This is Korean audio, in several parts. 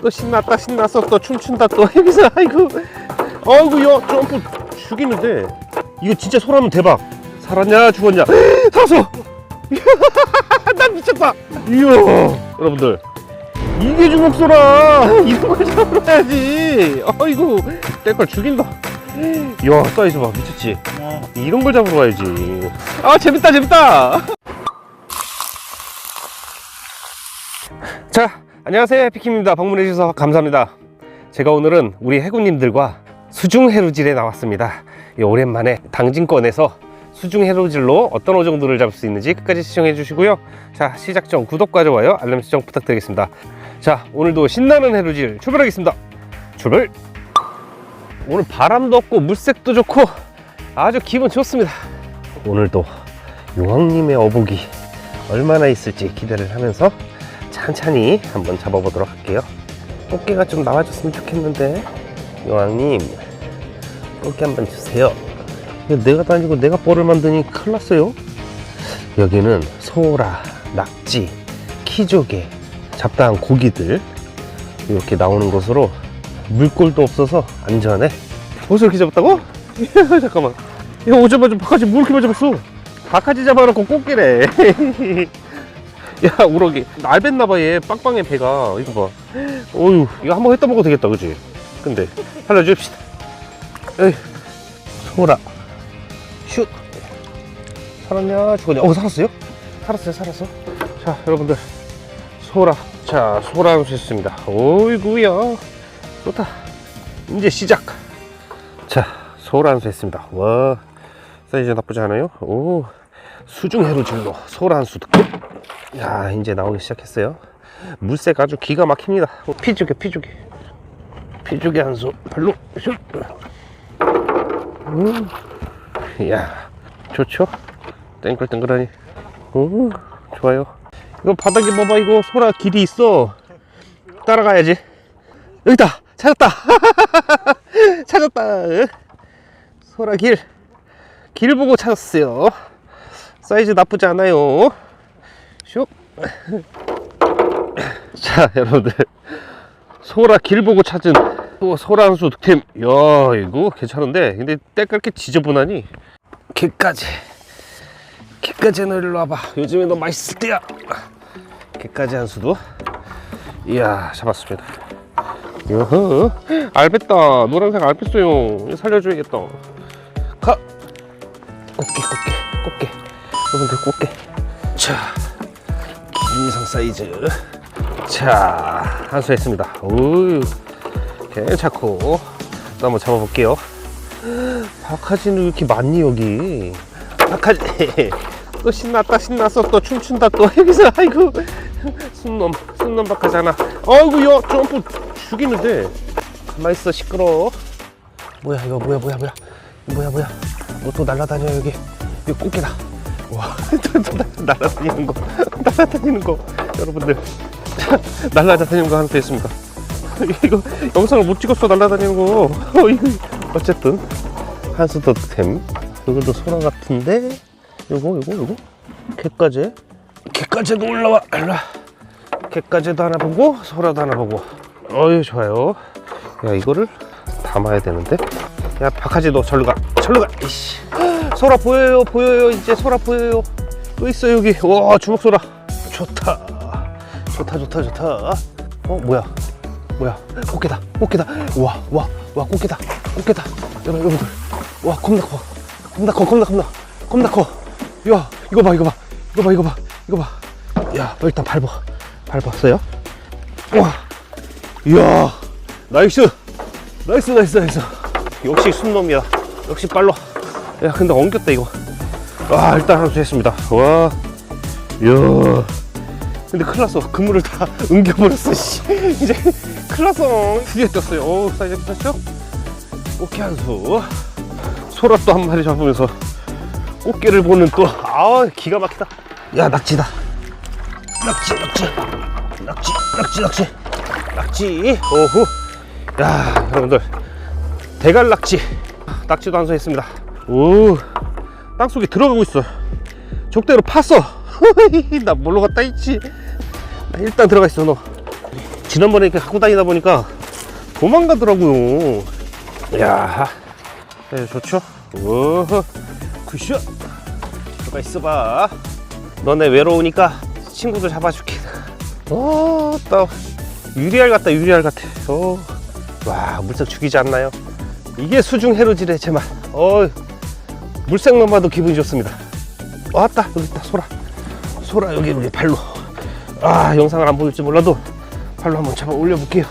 또 신났다 신났어. 또 춤춘다 또 여기서 아이고. 아이고 야 점프 죽이는데. 이거 진짜 소라면 대박. 살았냐 죽었냐. 살았어 난 미쳤다. 이야. 여러분들. 이게 주먹소라. 이런 걸 잡으러야지. 아이고 때깔 죽인다. 이야 사이즈 봐. 미쳤지? 이런 걸 잡으러 가야지. 아 재밌다 재밌다 안녕하세요 해피킴입니다. 방문해 주셔서 감사합니다. 제가 오늘은 우리 해군님들과 수중 해루질에 나왔습니다. 이 오랜만에 당진권에서 수중 해루질로 어떤 어종들을 잡을 수 있는지 끝까지 시청해 주시고요. 자 시작 전 구독과 좋아요 알람 설정 부탁드리겠습니다. 자 오늘도 신나는 해루질 출발하겠습니다. 출발! 오늘 바람도 없고 물색도 좋고 아주 기분 좋습니다. 오늘도 용왕님의 어복이 얼마나 있을지 기대를 하면서 천천히 한번 잡아보도록 할게요. 꽃게가 좀 나와줬으면 좋겠는데. 용왕님 꽃게 한번 주세요. 내가 다니고 내가 뻘을 만드니 큰일 났어요. 여기는 소라, 낙지, 키조개 잡다한 고기들. 이렇게 나오는 곳으로 물골도 없어서 안전해. 벌써 이렇게 잡았다고? 잠깐만. 이거 오자마자 바카지 물 이렇게 많이 잡았어? 바카지 잡아놓고 꽃게래 야 우럭이. 날 뱉나봐 얘. 빵빵해 배가. 이거 봐. 어휴 이거 한번 했다 먹어도 되겠다 그지? 근데 살려줍시다. 에이. 소라 슛. 살았냐? 죽었냐? 어 살았어요? 살았어요 살았어. 자 여러분들. 소라 자 소라 한수했습니다. 어이구야. 좋다. 이제 시작. 자 소라 한수했습니다. 와 사이즈 나쁘지 않아요? 오 수중 해루질로 소라 한수 득점 야 이제 나오기 시작했어요. 물색 아주 기가 막힙니다. 어, 피죽여 피죽여. 피죽여 한수. 발로. 슛 음. 야 좋죠? 땡글땡글하니. 오 좋아요. 이거 바닥에 봐봐 이거. 소라 길이 있어. 따라가야지. 여기다! 찾았다! 찾았다! 소라 길. 길 보고 찾았어요 사이즈 나쁘지 않아요 슉. 자, 여러분들. 소라 길 보고 찾은 또 소라 한 수 득템. 야, 이거 괜찮은데. 근데 때깔 게 지저분하니. 개까지. 개까지 너 일로 와봐. 요즘에 너 맛있을 때야. 개까지 한 수도. 이야, 잡았습니다. 여허. 알뺐다. 노란색 알뺐어요. 살려줘야겠다. 가. 꽃게, 꽃게, 꽃게. 여러분들 꽃게. 자, 기준이상 사이즈. 자, 한수 했습니다. 오, 괜찮고. 또 한번 잡아볼게요. 박하지는 왜 이렇게 많니, 여기? 박하지. 또 신났다, 신났어. 또 춤춘다, 또. 여기서, 아이고. 순놈, 순놈 하나. 아이고, 야, 점프 죽이는데. 가만히 있어, 시끄러워. 뭐야, 이거 뭐야, 뭐야, 뭐야. 뭐야, 뭐야. 뭐 또 날라다녀, 여기. 이거 꽃게다. 와, 날아다니는 거, 날아다니는 거, 여러분들 날아다니는 거 하나 더 있습니다. 이거 영상을 못 찍었어 날아다니는 거. 어, 어쨌든 한수 덕템. 이것도 소라 같은데, 요거 요거 요거 개까지, 개까지도 올라와. 와. 개까지도 하나 보고 소라도 하나 보고. 어유 좋아요. 야 이거를 담아야 되는데. 야 박하지 너 절로 가, 절로 가. 이씨. 소라 보여요 보여요. 이제 소라 보여요. 또 있어 여기. 와 주먹 소라. 좋다. 좋다 좋다 좋다. 어 뭐야? 뭐야? 꽃게다 꽃게다. 와와 와 꽃게다. 꽃게다. 여러분 여러분들. 와 겁나 커. 겁나 커 겁나 겁나. 겁나 커야 이거 봐 이거 봐. 이거 봐 이거 봐. 이거 봐야 일단 밟아. 밟았어요? 와. 이야 나이스. 나이스 나이스 나이스 역시 순놈이야. 역시 빨로. 야 근데 엉겼다 이거. 와 일단 한수 했습니다. 와. 이야. 근데 큰일 났어. 그물을 다 옮겨버렸어 씨. 이제 큰일 났어. 드디어 떴어요. 오 사이즈 괜찮죠? 꽃게 한수. 소라 또 한 마리 잡으면서 꽃게를 보는 또 아 기가 막히다. 야 낙지다. 낙지 낙지. 낙지 낙지 낙지. 낙지. 오후. 야 여러분들 대갈 낙지 낙지도 한수 했습니다 오 땅속에 들어가고 있어 족대로 팠어 나 뭘로 갔다 있지 나 일단 들어가 있어 너 지난번에 이렇게 갖고 다니다 보니까 도망가더라고요. 야, 네, 좋죠? 오, 굿샷. 들어가 있어봐. 너네 외로우니까 친구도 잡아줄게. 어, 또 유리알 같다, 유리알 같아. 어, 와, 물색 죽이지 않나요? 이게 수중 해루질의 제맛. 어, 물색만 봐도 기분이 좋습니다. 왔다, 여기 있다, 소라. 소라 여기 여기 발로. 아, 영상을 안 보일지 몰라도 발로 한번 잡아 올려볼게요.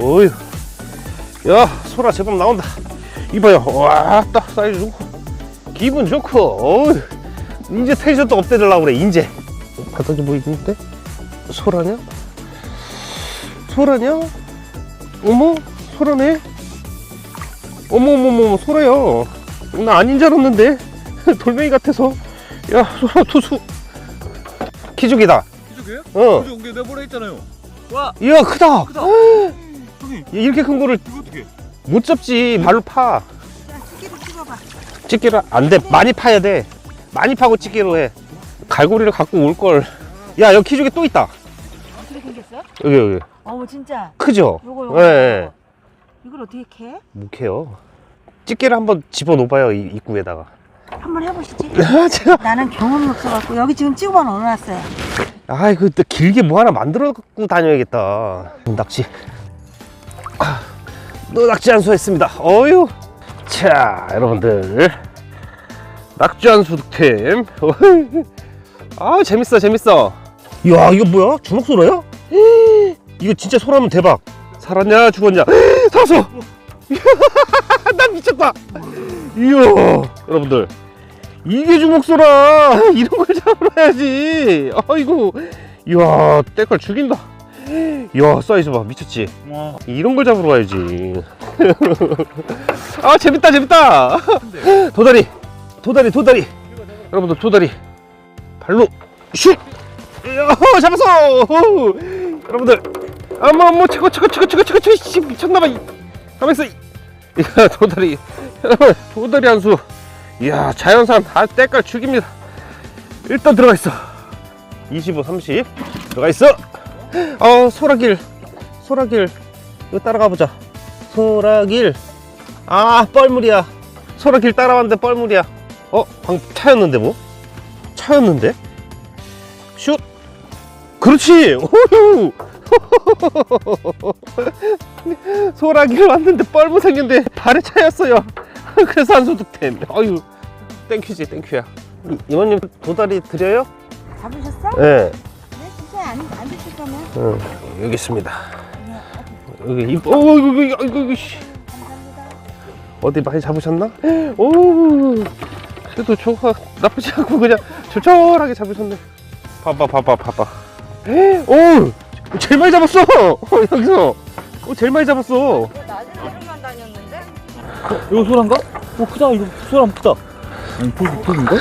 어휴. 야, 소라 제법 나온다. 이봐요. 와, 딱 사이즈 좋고. 기분 좋고. 어휴. 이제 텐션도 업되려고 그래, 이제. 바닥에 뭐 있는데? 소라냐? 소라냐? 어머, 소라네? 어머머머, 소라야. 나 아닌 줄 알았는데. 돌멩이 같아서. 야, 소라 투수. 키죽이다. 이쪽이에요? 어. 여기 옮겨 내버려 있잖아요. 와, 이야, 크다. 크다. 형님, 이렇게 큰 거를 이거 어떻게? 못 잡지. 발로 파. 야, 찌개를 찍어봐. 찌개를 안 돼. 많이 파야 돼. 많이 파고 찌개로 해. 갈고리를 갖고 올 걸. 야, 여기 키죽이 또 있다. 어떻게 생겼어? 여기, 여기. 어머 진짜. 크죠? 요거 요거. 예, 예. 이걸 어떻게 캐? 묵해요. 찌개를 한번 집어 놓아봐요, 이 입구에다가. 한번 해보시지. 아, 제가. 나는 경험이 없어갖고 여기 지금 찍어봐 넣어놨어요. 아, 이거 또 길게 뭐 하나 만들어 갖고 다녀야겠다. 낚시. 아, 또 낚시 한수 했습니다. 어유. 자, 여러분들. 낙지 한 수 득템. 아, 재밌어, 재밌어. 이야, 이거 뭐야? 주먹 소라야? 이거 진짜 소라면 대박. 살았냐, 죽었냐? 살았어. 난 미쳤다. 이야, 여러분들. 이게 주먹소라. 이런 걸 잡아야지. 아이고. 이야 때깔 죽인다. 이야 사이즈 봐. 미쳤지? 와, 이런 걸 잡으러 가야지. 아 재밌다 재밌다. 도다리 도다리 도다리. 여러분들 도다리. 발로 슛. 이야, 잡았어. 여러분들 아뭐 뭐 최고 최고 최고 최고 최고 최고 씨, 미쳤나봐 이. 가만있어 이야 도다리 도다리 한수. 이야 자연산 다 때깔 죽입니다. 일단 들어가 있어. 25 30 들어가 있어. 어 소라길 소라길. 이거 따라가 보자. 소라길. 아 뻘물이야. 소라길 따라왔는데 뻘물이야. 어 방금 차였는데 뭐? 차였는데? 슛. 그렇지! 오유 소라길 왔는데 뻘무 생겼는데 발에 차였어요 그래서 한수 득템 어유 땡큐지 땡큐야 이- 이모님 도다리 드려요? 잡으셨어? 네 네, 진짜 안, 안 드실 거면. 어, 여기 있습니다 네, 여기 이 어, 이거 이거 이거 이거 씨. 어디 많이 잡으셨나? 오 그래도 좋아 나쁘지 않고 그냥 조촐하게 잡으셨네 봐봐 봐봐 봐봐 오 제일 많이 잡았어 어, 여기서 오 제일 많이 잡았어 낮은 데로만 다녔는데? 이거 소란가? 어 크다 이거 소란 크다. 아니 보기 보기인가?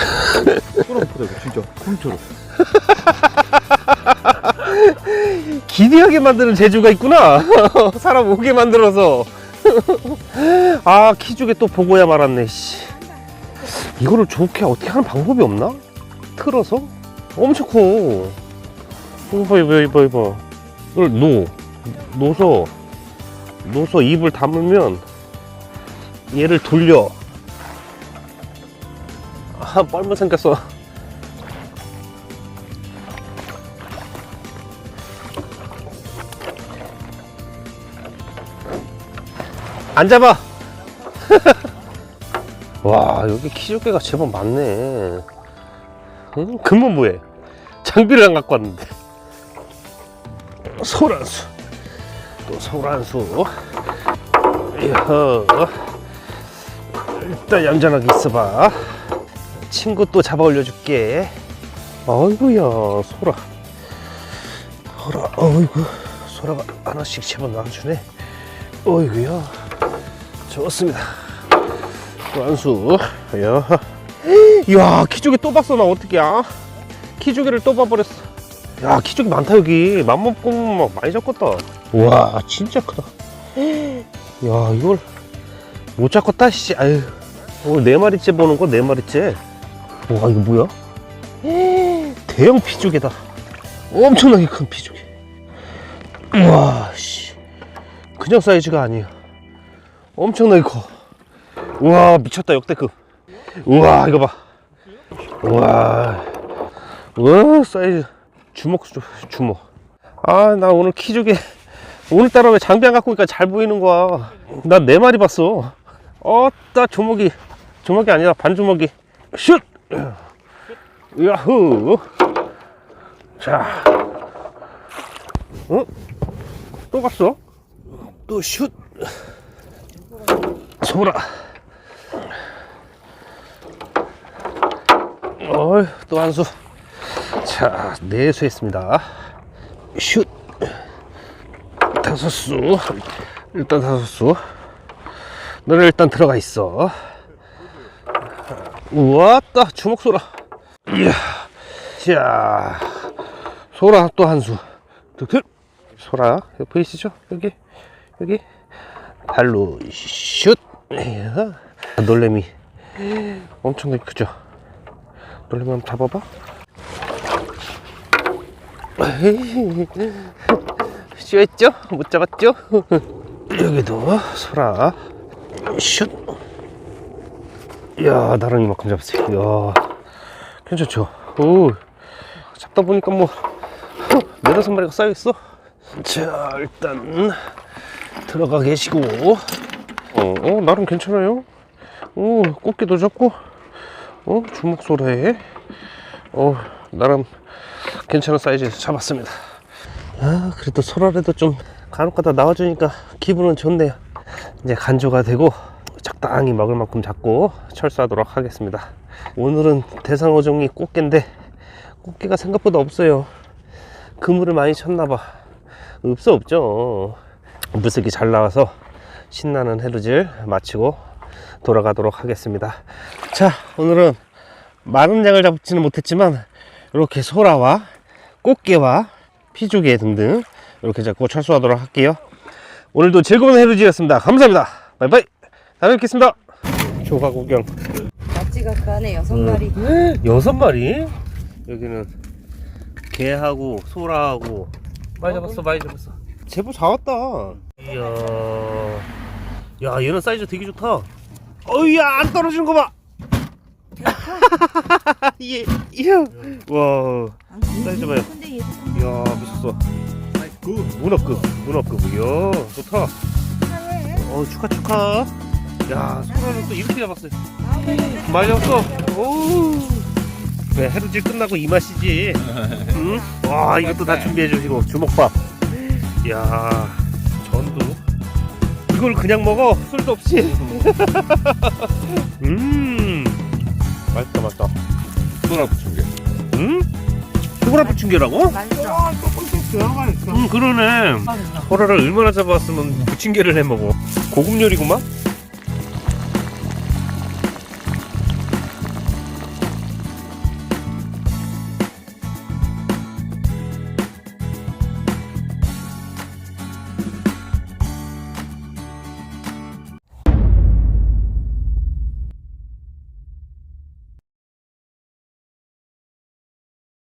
소란 크다 이거 진짜 컴퓨터로. 기대하게 만드는 재주가 있구나 사람 오게 만들어서 아 키죽에 또 보고야 말았네 씨. 이거를 좋게 어떻게 하는 방법이 없나? 틀어서? 엄청 커 이봐 이봐 이봐 이봐 이걸 놓 놓서 놓서 입을 담으면 얘를 돌려 아 뻘무 생겼어 안 잡아. 와 여기 키조개가 제법 많네. 응? 금은 뭐해? 장비를 안 갖고 왔는데. 소란수. 또 소란수. 이허. 일단 얌전하게 있어봐. 친구 또 잡아 올려줄게. 아이고야 소라. 소라. 어이구 소라가 하나씩 제법 나와주네. 어이구야. 좋습니다. 완수. 야. 야, 키조개 또 봤어, 나 어떻게, 야. 키조개를 또 봐버렸어. 야, 키조개 많다, 여기. 맘먹 보면 막 많이 잡겠다. 와, 진짜 크다. 야, 이걸 못 잡겠다, 씨. 아유. 오늘 네 마리째 보는 거, 네 마리째. 와, 이거 뭐야? 대형 피조개다. 엄청나게 큰 피조개. 우와, 씨. 그냥 사이즈가 아니에요. 엄청나게 커. 우와, 미쳤다, 역대급. 우와, 이거 봐. 우와. 우와, 사이즈. 주먹, 주- 주먹. 아, 나 오늘 키조개. 오늘따라 왜 장비 안 갖고 오니까 잘 보이는 거야. 난네 마리 봤어. 어따, 조목이. 조목이 아니라 반주먹이. 슛! 야후! 자. 어? 또 갔어? 또 슛! 소라. 어이, 또한 수. 자, 네수 했습니다. 슛! 다섯 수. 일단 다섯 수. 너는 일단 들어가 있어. 우와, 따 주먹 소라. 이야. 자, 소라 또 한 수. 득득. 소라, 여기 보이시죠? 여기, 여기. 발로 슛. 놀래미. 엄청나게 크죠? 놀래미 한번 잡아봐. 쉬었죠? 못 잡았죠? 여기도 소라. 슛. 이야 나랑 이만큼 잡았어요. 이야 괜찮죠? 오. 잡다 보니까 뭐 네다섯 마리가 쌓여있어? 자 일단 들어가 계시고. 어, 어 나름 괜찮아요. 오 꽃게도 잡고 어 주먹 소라에. 어 나름 괜찮은 사이즈에서 잡았습니다. 아 그래도 소라라도 좀 간혹가다 나와주니까 기분은 좋네요. 이제 간조가 되고 적당히 먹을 만큼 잡고 철수하도록 하겠습니다. 오늘은 대상어종이 꽃게인데 꽃게가 생각보다 없어요. 그물을 많이 쳤나봐. 없어 없죠. 물색이 잘 나와서 신나는 해루질 마치고 돌아가도록 하겠습니다. 자 오늘은 많은 양을 잡지는 못했지만 이렇게 소라와 꽃게와 피조개 등등 이렇게 잡고 철수하도록 할게요. 오늘도 즐거운 해루지였습니다. 감사합니다. 바이바이. 다음에 뵙겠습니다. 조가 구경. 안에 여섯 마리. 여섯 마리? 여기는 개하고 소라하고 많이 잡았어, 많이 잡았어. 제법 잡았다. 이야, 야 얘는 사이즈 되게 좋다. 어이야 안 떨어지는 거 봐. 예, 예. 와, 사이즈 봐요. 근데 얘 이야 미쳤어. 문어급, 문어급. 이야 좋다. 어 축하 축하. 야 소라를 또 이렇게 잡았어요. 많이 잡았어. 오. 네, 해루질 끝나고 이 맛이지. 응? 와 이것도 다 준비해 주시고 주먹밥. 야 전도. 이걸 그냥 먹어 술도 없이. 음 맛있다 맛있다. 소라 부침개. 응? 소라 부침개라고? 맛있어. 응 그러네. 소라를 얼마나 잡았으면 부침개를 해 먹어. 고급 요리구만.